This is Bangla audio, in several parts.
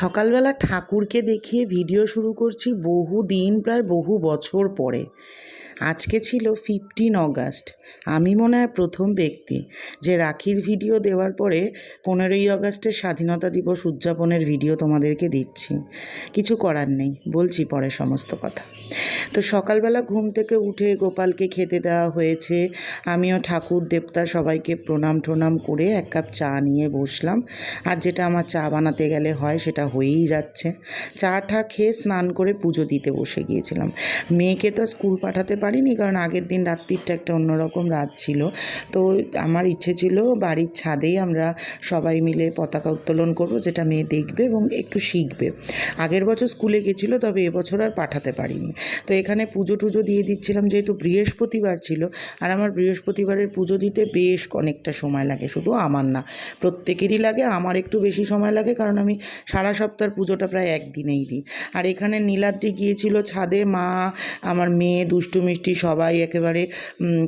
সকালবেলা ঠাকুরকে দেখিয়ে ভিডিও শুরু করছি বহু দিন প্রায় বহু বছর পরে। আজকে ছিল ফিফটিন অগাস্ট আমি মনে হয় প্রথম ব্যক্তি যে রাখির ভিডিও দেওয়ার পরে পনেরোই আগস্টের স্বাধীনতা দিবস উদযাপনের ভিডিও তোমাদেরকে দিচ্ছি। কিছু করার নেই, বলছি পরে সমস্ত কথা। তো সকালবেলা ঘুম থেকে উঠে গোপালকে খেতে দেওয়া হয়েছে। আমিও ঠাকুর, দেবতা সবাইকে প্রণাম টনাম করে এক কাপ চা নিয়ে বসলাম। আর যেটা আমার চা বানাতে গেলে হয় সেটা হয়েই যাচ্ছে। চা ঠা খেয়ে স্নান করে পুজো দিতে বসে গিয়েছিলাম। মেয়েকে তো স্কুল পাঠাতে পারিনি কারণ আগের দিন রাত্রিটা একটা অন্যরকম রাত ছিল। তো আমার ইচ্ছে ছিল বাড়ির ছাদেই আমরা সবাই মিলে পতাকা উত্তোলন করব, যেটা মেয়ে দেখবে এবং একটু শিখবে। আগের বছর স্কুলে গেছিল, তবে এবছর আর পাঠাতে পারিনি। তো এখানে পুজো টুজো দিয়ে দিচ্ছিলাম, যেহেতু বৃহস্পতিবার ছিল। আর আমার বৃহস্পতিবারের পুজো দিতে বেশ অনেকটা সময় লাগে, শুধু আমার না, প্রত্যেকেরই লাগে। আমার একটু বেশি সময় লাগে, কারণ আমি সারা সপ্তাহের পুজোটা প্রায় একদিনেই দিই। আর এখানে নীলাদ্রি গিয়েছিল ছাদে, মা, আমার মেয়ে, দুষ্টু সবাই একেবারে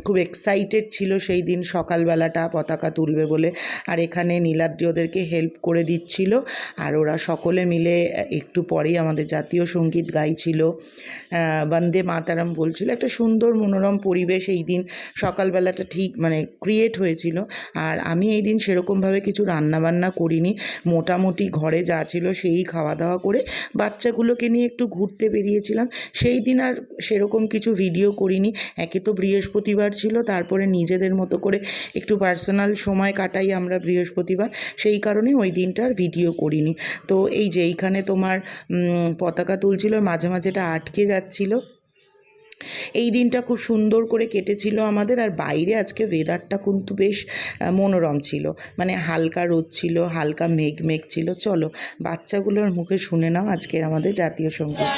খুব এক্সাইটেড ছিল সেই দিন সকালবেলাটা পতাকা তুলবে বলে। আর এখানে নীলাদ্রি ওদেরকে হেল্প করে দিচ্ছিল। আর ওরা সকলে মিলে, একটু পরেই আমাদের জাতীয় সংগীত গাইছিল। বন্দে মাতারাম বলছিল। একটা সুন্দর মনোরম পরিবেশ এই দিন সকালবেলাটা ঠিক মানে ক্রিয়েট হয়েছিল। আর আমি এই দিন সেরকমভাবে কিছু রান্নাবান্না করিনি। মোটামুটি ঘরে যা ছিল সেই খাওয়া দাওয়া করে বাচ্চাগুলোকে নিয়ে একটু ঘুরতে বেরিয়েছিলাম। সেই দিন আর সেরকম কিছু ভিডিও করিনি। একে তো বৃহস্পতিবার ছিল, তারপরে নিজেদের মতো করে একটু পার্সোনাল সময় কাটাই আমরা বৃহস্পতিবার। সেই কারণে ওই দিনটার ভিডিও করিনি। তো এই যে এইখানে তোমার পতাকা তুলছিল, মাঝে মাঝে এটা আটকে যাচ্ছিল। এই দিনটা খুব সুন্দর করে কেটেছিল আমাদের, আর বাইরে আজকে ওয়েদারটা কিন্তু বেশ মনোরম ছিল। মানে হালকা রোদ ছিল, হালকা মেঘ মেঘ ছিল। চলো, বাচ্চাগুলোর মুখে শুনে নাও আজকের আমাদের জাতীয় সংগীত।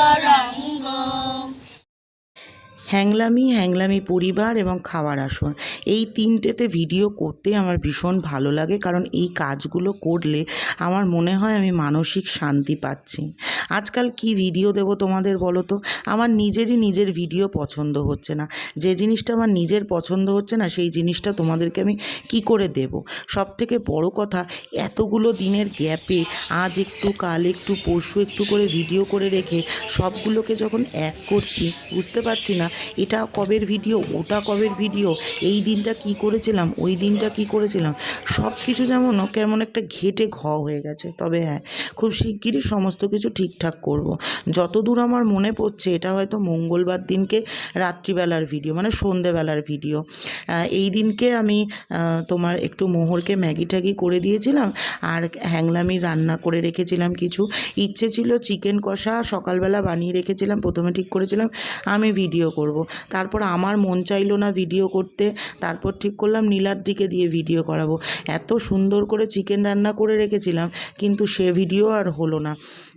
Dora. হ্যাংলামি হ্যাংলামি পরিবার এবং খাওয়ার আসর। এই তিনটেতে ভিডিও করতে আমার ভীষণ ভালো লাগে কারণ এই কাজগুলো করলে আমার মনে হয় আমি মানসিক শান্তি পাচ্ছি। আজকাল কি ভিডিও দেব তোমাদের বলো তো? আমার নিজেরই নিজের ভিডিও পছন্দ হচ্ছে না। যে জিনিসটা আমার নিজের পছন্দ হচ্ছে না, সেই জিনিসটা তোমাদেরকে আমি কি করে দেব? সব থেকে বড় কথা, এতগুলো দিনের গ্যাপে আজ একটু, কাল একটু, পরশু একটু করে ভিডিও করে রেখে সবগুলোকে যখন এক করছি, বুঝতে পারছি না এটা কবের ভিডিও? ওটা কবের ভিডিও? এই দিনটা কি করেছিলাম? ওই দিনটা কি করেছিলাম? সব কিছু যেমন কেমন একটা ঘেটে ঘ হয়ে গেছে। তবে হ্যাঁ খুব শিগগিরই সমস্ত কিছু ঠিকঠাক করব। যতদূর আমার মনে পড়ছে, এটা হয়তো মঙ্গলবার দিনকে রাত্রিবেলার ভিডিও মানে সন্ধেবেলার ভিডিও। এই দিনকে আমি তোমার একটু মোহরকে ম্যাগি ট্যাগি করে দিয়েছিলাম, আর হ্যাংলামি রান্না করে রেখেছিলাম কিছু। ইচ্ছে ছিল চিকেন কষা সকালবেলা বানিয়ে রেখেছিলাম, প্রথমে ঠিক করেছিলাম, আমি ভিডিও করব। তারপর আমার মন চাইলো না ভিডিও করতে। তারপর ঠিক করলাম নীলাদ্রিকে দিয়ে ভিডিও করাবো। এত সুন্দর করে চিকেন রান্না করে রেখেছিলাম, কিন্তু সে ভিডিও আর হলো না।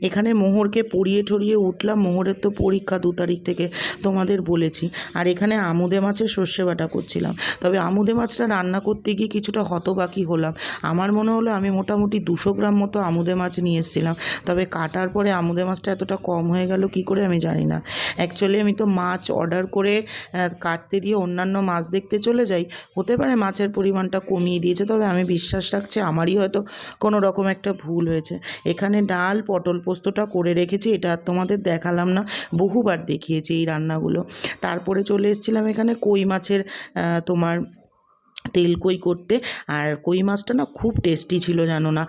এখানে মোহরকে পড়িয়ে ঠরিয়ে উঠলাম। মোহরের তো পরীক্ষা দু তারিখ থেকে তোমাদের বলেছি। আর এখানে আমুদে মাছের সর্ষে বাটা করছিলাম। তবে আমুদে মাছটা রান্না করতে গিয়ে কিছুটা হতবাকি হলাম। আমার মনে হলো আমি মোটামুটি দুশো গ্রাম মতো আমুদে মাছ নিয়ে এসেছিলাম। তবে কাটার পরে আমুদে মাছটা এতটা কম হয়ে গেল কি করে আমি জানি না। অ্যাকচুয়ালি আমি তো মাছ অর্ডার করে কাটতে দিয়ে অন্যান্য মাছ দেখতে চলে যাই। হতে পারে মাছের পরিমাণটা কমিয়ে দিয়েছে, তবে আমি বিশ্বাস রাখছি আমারই হয়তো কোনো রকম একটা ভুল হয়েছে। এখানে ডাল, পটল পোস্তটা করে রেখেছি, এটা আর তোমাদের দেখালাম না, বহুবার দেখিয়েছি এই রান্নাগুলো। তারপরে চলে এসেছিলাম এখানে কই মাছের তোমার তেল কই করতে। আর কই মাছটা না খুব টেস্টি ছিল জানো না।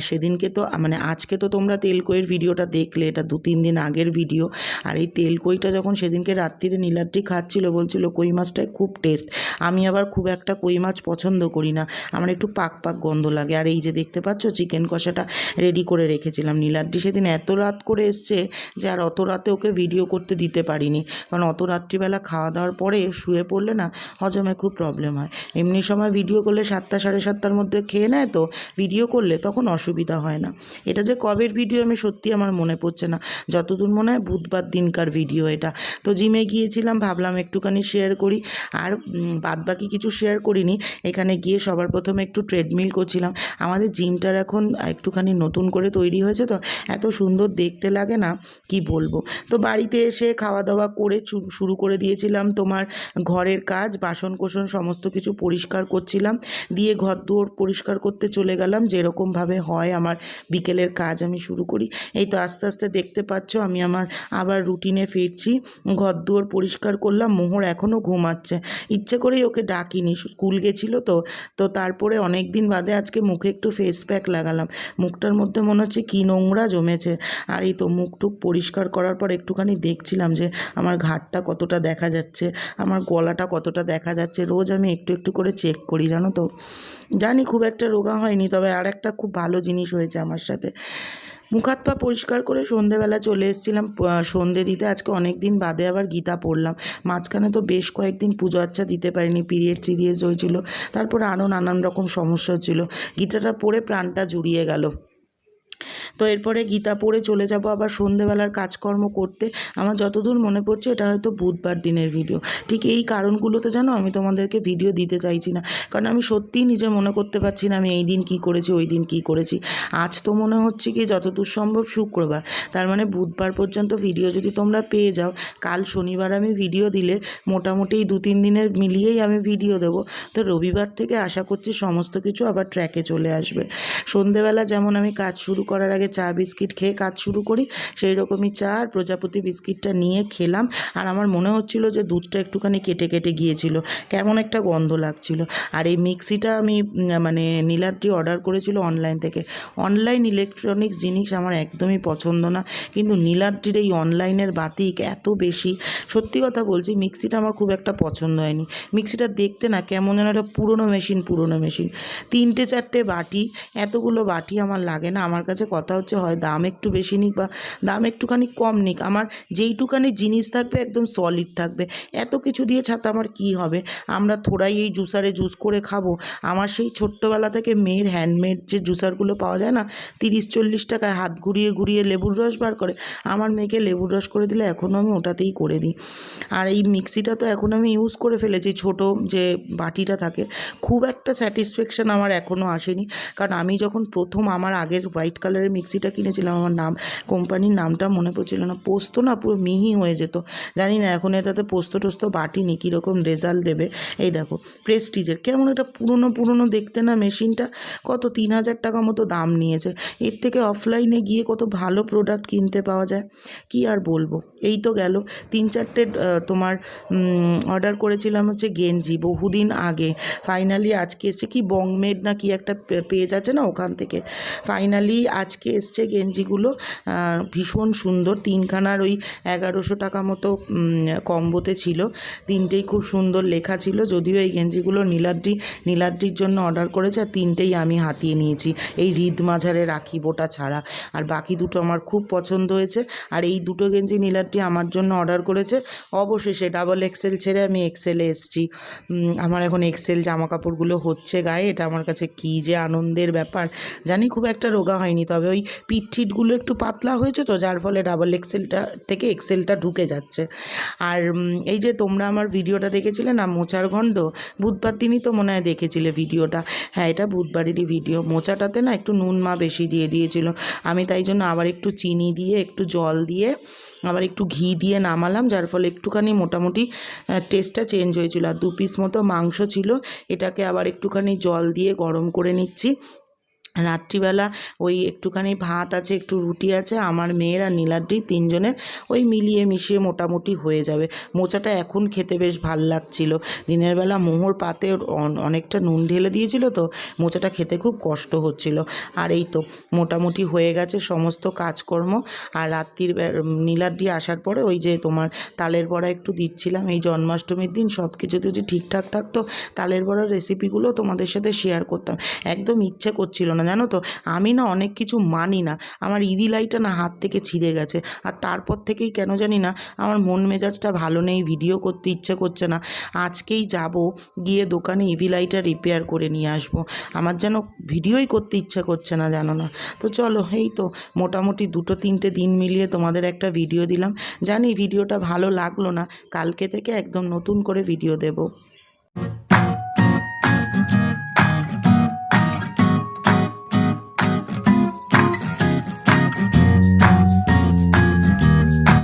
সেদিনকে তো মানে আজকে তো তোমরা তেল কইয়ের ভিডিওটা দেখলে, এটা দু তিন দিন আগের ভিডিও। আর এই তেল কইটা যখন সেদিনকে রাত্রিরে নীলাদ্রি খাচ্ছিল, বলছিল কই মাছটায় খুব টেস্ট। আমি আবার খুব একটা কই মাছ পছন্দ করি না। আমার একটু পাক পাক গন্ধ লাগে। আর এই যে দেখতে পাচ্ছ, চিকেন কষাটা রেডি করে রেখেছিলাম। নীলাদ্রি সেদিন এত রাত করে এসছে যে আর অত রাতে ওকে ভিডিও করতে দিতে পারিনি। কারণ অত রাত্রিবেলা খাওয়া দাওয়ার পরে শুয়ে পড়লে না হজমে খুব প্রবলেম হয়। এমনি এমনি সময় ভিডিও করলে সাতটা, সাড়ে সাতটার মধ্যে খেয়ে নেয় তো ভিডিও করলে তখন অসুবিধা হয় না। এটা যে কবের ভিডিও আমি সত্যি আমার মনে পড়ছে না। যতদূর মনে হয় বুধবার দিনকার ভিডিও এটা। তো জিমে গিয়েছিলাম, ভাবলাম একটুখানি শেয়ার করি। আর বাদ বাকি কিছু শেয়ার করিনি। এখানে গিয়ে সবার প্রথমে একটু ট্রেডমিল করছিলাম। আমাদের জিমটার এখন একটুখানি নতুন করে তৈরি হয়েছে তো, এত সুন্দর দেখতে লাগে না, কি বলব? তো বাড়িতে এসে খাওয়া দাওয়া করে শুরু করে দিয়েছিলাম তোমার ঘরের কাজ বাসন কোসন সমস্ত কিছু পরিষ্কার করছিলাম। দিয়ে ঘর দুয়ার পরিষ্কার করতে চলে গেলাম। যেরকমভাবে হয় আমার বিকেলের কাজ আমি শুরু করি। এই তো আস্তে আস্তে দেখতে পাচ্ছ আমি আমার আবার রুটিনে ফিরছি। ঘর দুয়ার পরিষ্কার করলাম। মোহর এখনও ঘুমাচ্ছে। ইচ্ছে করেই ওকে ডাকিনি। স্কুল গেছিল তো। তো তারপরে অনেক দিন বাদে আজকে মুখে একটু ফেস প্যাক লাগালাম। মুখটার মধ্যে মনে হচ্ছে কী নোংরা জমেছে। আর এই তো মুখ টুক পরিষ্কার করার পর একটুখানি দেখছিলাম যে আমার ঘাটটা কতটা দেখা যাচ্ছে। আমার গলাটা কতটা দেখা যাচ্ছে। রোজ আমি একটু একটু করে চেক করি, জানো তো? জানি খুব একটা রোগা হয়নি, তবে আর একটা খুব ভালো জিনিস হয়েছে আমার সাথে। মুখ হাত পা পরিষ্কার করে সন্ধেবেলা চলে এসেছিলাম সন্ধে দিতে, আজকে অনেক দিন বাদে আবার গীতা পড়লাম। মাঝখানে তো বেশ কয়েকদিন পুজো আচ্ছা দিতে পারিনি, পিরিয়ড সিরিয়াস হয়েছিল, তারপর আরও নানান রকম সমস্যা ছিল। গীতাটা পড়ে প্রাণটা জুড়িয়ে গেল। তো এরপরে গীতা পড়ে চলে যাব আবার সন্ধেবেলার কাজকর্ম করতে। আমার যতদূর মনে পড়ছে এটা হয়তো বুধবার দিনের ভিডিও ঠিক এই কারণগুলোতে জানো আমি তোমাদেরকে ভিডিও দিতে চাইছি না। কারণ আমি সত্যিই নিজে মনে করতে পারছি না আমি এই দিন কী করেছি, ওই দিন কী করেছি। আজ তো মনে হচ্ছে কি যতদূর সম্ভব শুক্রবার। তার মানে বুধবার পর্যন্ত ভিডিও যদি তোমরা পেয়ে যাও, কাল শনিবার আমি ভিডিও দিলে মোটামুটি দু তিন দিনের মিলিয়েই আমি ভিডিও দেব। তো রবিবার থেকে আশা করছি সমস্ত কিছু আবার ট্র্যাকে চলে আসবে। সন্ধেবেলা যেমন আমি কাজ শুরু করার আগে চা বিস্কিট খেয়ে কাজ শুরু করি, সেই রকমই চা আর প্রজাপতি বিস্কিটটা নিয়ে খেলাম। আর আমার মনে হচ্ছিল যে দুধটা একটুখানি কেটে কেটে গিয়েছিল, কেমন একটা গন্ধ লাগছিল। আর এই মিক্সিটা আমি মানে নীলাদ্রি অর্ডার করেছিল অনলাইন থেকে। অনলাইন ইলেকট্রনিক্স জিনিস আমার একদমই পছন্দ না, কিন্তু নীলাদ্রির এই অনলাইনের বাতিক এত বেশি। সত্যি কথা বলছি, মিক্সিটা আমার খুব একটা পছন্দ হয়নি। মিক্সিটা দেখতে না কেমন যেন একটা পুরনো মেশিন পুরনো মেশিন। তিনটে চারটে বাটি, এতগুলো বাটি আমার লাগে না। আমার কাছে কথা হচ্ছে হয় দাম একটু বেশি নিক বা দাম একটুখানি কম নিক। আমার যেইটুখানি জিনিস থাকবে একদম সলিড থাকবে। এত কিছু দিয়ে ছাতা আমার কি হবে? আমরা থোড়াই এই জুসারে জুস করে খাব। আমার সেই ছোট্টবেলা থেকে মেয়ের হ্যান্ডমেড যে জুসারগুলো পাওয়া যায় না, তিরিশ চল্লিশ টাকায় হাত ঘুরিয়ে ঘুরিয়ে লেবুর রস বার করে, আমার মেয়েকে লেবুর রস করে দিলে এখনও আমি ওটাতেই করে দিই। আর এই মিক্সিটা তো এখন আমি ইউজ করে ফেলেছি, ছোট যে বাটিটা থাকে। খুব একটা স্যাটিসফ্যাকশান আমার এখনও আসেনি। কারণ আমি যখন প্রথম আমার আগের হোয়াইট কালারের মিক্সিটা কিনেছিলাম, আমার নাম, কোম্পানির নামটা মনে পড়ছিল না, পোস্ত না পুরো মিহি হয়ে যেত, জানি না এখন এটাতে পোস্ত টোস্ত বাটিনি, কীরকম রেজাল্ট দেবে, এই দেখো প্রেস্টিজের কেমন একটা পুরনো পুরনো দেখতে না মেশিনটা, কত তিন হাজার টাকা মতো দাম নিয়েছে, এর থেকে অফলাইনে গিয়ে কত ভালো প্রোডাক্ট কিনতে পাওয়া যায়, কি আর বলব, এই তো গেল, তিন চারটে তোমার অর্ডার করেছিলাম হচ্ছে গেঞ্জি বহুদিন আগে ফাইনালি আজকে এসে কি বংমেড না কি একটা পেজ আছে না ওখান থেকে ফাইনালি আজকে এসছে গেঞ্জিগুলো। ভীষণ সুন্দর, তিনখানার ওই এগারোশো টাকা মতো কম্বোতে ছিল। তিনটেই খুব সুন্দর লেখা ছিল, যদিও এই গেঞ্জিগুলো নীলাদ্রি, নীলাদ্রির জন্য অর্ডার করেছে, আর তিনটেই আমি হাতিয়ে নিয়েছি। এই হৃদ মাঝারে রাখি বোটা ছাড়া। আর বাকি দুটো আমার খুব পছন্দ হয়েছে। আর এই দুটো গেঞ্জি নীলাদ্রি আমার জন্য অর্ডার করেছে। অবশেষে ডাবল এক্সেল ছেড়ে আমি এক্সেলে এসছি। আমার এখন এক্সেল জামা কাপড়গুলো হচ্ছে গায়ে। এটা আমার কাছে কী যে আনন্দের ব্যাপার। জানি খুব একটা রোগা হয়নি, তবে ওই পিঠ ঠিটগুলো একটু পাতলা হয়েছে তো, যার ফলে ডাবল এক্সেলটা থেকে এক্সেলটা ঢুকে যাচ্ছে। আর এই যে তোমরা আমার ভিডিওটা দেখেছিলে না, মোচার গন্ধ? বুধবার দিনই তো মনে হয় দেখেছিলে ভিডিওটা। হ্যাঁ এটা বুধবারেরই ভিডিও। মোচাটাতে না একটু নুন মা বেশি দিয়ে দিয়েছিল। আমি তাই জন্য আবার একটু চিনি দিয়ে, একটু জল দিয়ে, আবার একটু ঘি দিয়ে নামালাম, যার ফলে একটুখানি মোটামুটি টেস্টটা চেঞ্জ হয়েছিল। আর দু পিস মতো মাংস ছিল। এটাকে আবার একটুখানি জল দিয়ে গরম করে নিচ্ছি। রাত্রিবেলা ওই একটুখানি ভাত আছে, একটু রুটি আছে, আমার মেয়ের আর নীলাদ্রি তিনজনের ওই মিলিয়ে মিশিয়ে মোটামুটি হয়ে যাবে। মোচাটা এখন খেতে বেশ ভালো লাগছিল। দিনের বেলা মোহর পাতে অন- অনেকটা নুন ঢেলে দিয়েছিল তো, মোচাটা খেতে খুব কষ্ট হচ্ছিল। আর এই তো, মোটামুটি হয়ে গেছে সমস্ত কাজকর্ম। আর রাত্রির নীলাদ্রি আসার পরে ওই যে তোমার তালের বড়া একটু দিচ্ছিলাম, এই জন্মাষ্টমীর দিন সব কিছু যদি ঠিকঠাক থাকতো, তালের বড়ার রেসিপিগুলো তোমাদের সাথে শেয়ার করতাম। একদম ইচ্ছে করছিল না। না জানো তো? আমি না অনেক কিছু মানি না। আমার ইভি লাইটটা না হাত থেকে ছিঁড়ে গেছে। আর তারপর থেকেই কেন জানি না, আমার মন মেজাজটা ভালো নেই, ভিডিও করতে ইচ্ছে করছে না। আজকেই যাব, গিয়ে দোকানে ইভি লাইটটা রিপেয়ার করে নিয়ে আসব। আমার যেন ভিডিওই করতে ইচ্ছে করছে না, জানো না। তো চলো, এই তো মোটামুটি দুটো তিনটে দিন মিলিয়ে তোমাদের একটা ভিডিও দিলাম। জানি ভিডিওটা ভালো লাগল না, কালকে থেকে একদম নতুন করে ভিডিও দেবো।